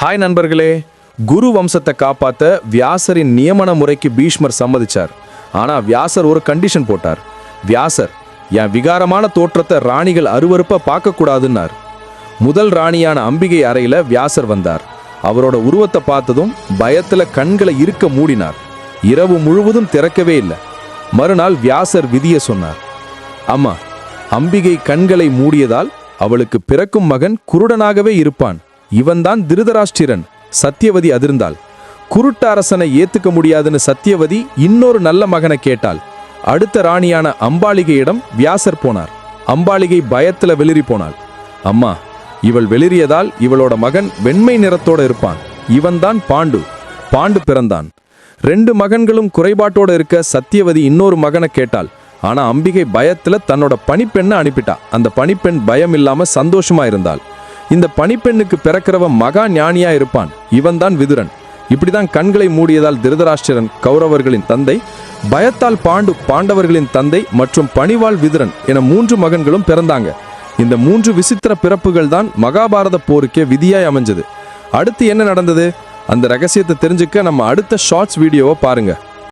Hi நண்பர்களே. குரு வம்சத்தை காப்பாத்த வியாசரின் நியமன முறைக்கு பீஷ்மர் சம்மதிச்சார். ஆனா வியாசர் ஒரு கண்டிஷன் போட்டார். வியாசர் என் விகாரமான தோற்றத்தை ராணிகள் அருவருப்பா பார்க்க கூடாதுன்னார் முதல் ராணியான அம்பிகை அறையில வியாசர் வந்தார். அவரோட உருவத்தை பார்த்ததும் பயத்துல கண்களை இருக்க மூடினார். இரவு முழுவதும் திறக்கவே இல்லை. மறுநாள் வியாசர் விதிய சொன்னார். அம்மா அம்பிகை கண்களை மூடியதால் அவளுக்கு பிறக்கும் மகன் குருடனாகவே இருப்பான். இவன்தான் திருதராஷ்டிரன் சத்தியவதி அதிர்ந்தாள். குருட்ட அரசனை ஏத்துக்க முடியாதுன்னு சத்தியவதி இன்னொரு நல்ல மகனை கேட்டாள். அடுத்த ராணியான அம்பாளிகையிடம் வியாசர் போனார். அம்பாளிகை பயத்துல வெளிரி போனாள். அம்மா இவள் வெளிரியதால் இவளோட மகன் வெண்மை நிறத்தோட இருப்பான். இவன்தான் பாண்டு. பாண்டு பிறந்தான். ரெண்டு மகன்களும் குறைபாட்டோட இருக்க சத்தியவதி இன்னொரு மகனை கேட்டாள். ஆனா அம்பிகை பயத்துல தன்னோட பணிப்பெண்ணை அனுப்பிட்டா. அந்த பணிப்பெண் பயம் இல்லாம சந்தோஷமா இருந்தாள். இந்த பணிப்பெண்ணுக்கு பிறக்கிறவன் மகா ஞானியா இருப்பான். இவன்தான் விதுரன். இப்படிதான் கண்களை மூடியதால் திருதராஷ்டிரன் கௌரவர்களின் தந்தை பயத்தால் பாண்டு பாண்டவர்களின் தந்தை மற்றும் பணிவாள் விதுரன் என மூன்று மகன்களும் பிறந்தாங்க. இந்த மூன்று விசித்திர பிறப்புகள் தான் மகாபாரத போருக்கே விதியாய் அமைஞ்சது. அடுத்து என்ன நடந்தது? அந்த ரகசியத்தை தெரிஞ்சுக்க நம்ம அடுத்த ஷார்ட்ஸ் வீடியோவை பாருங்கள்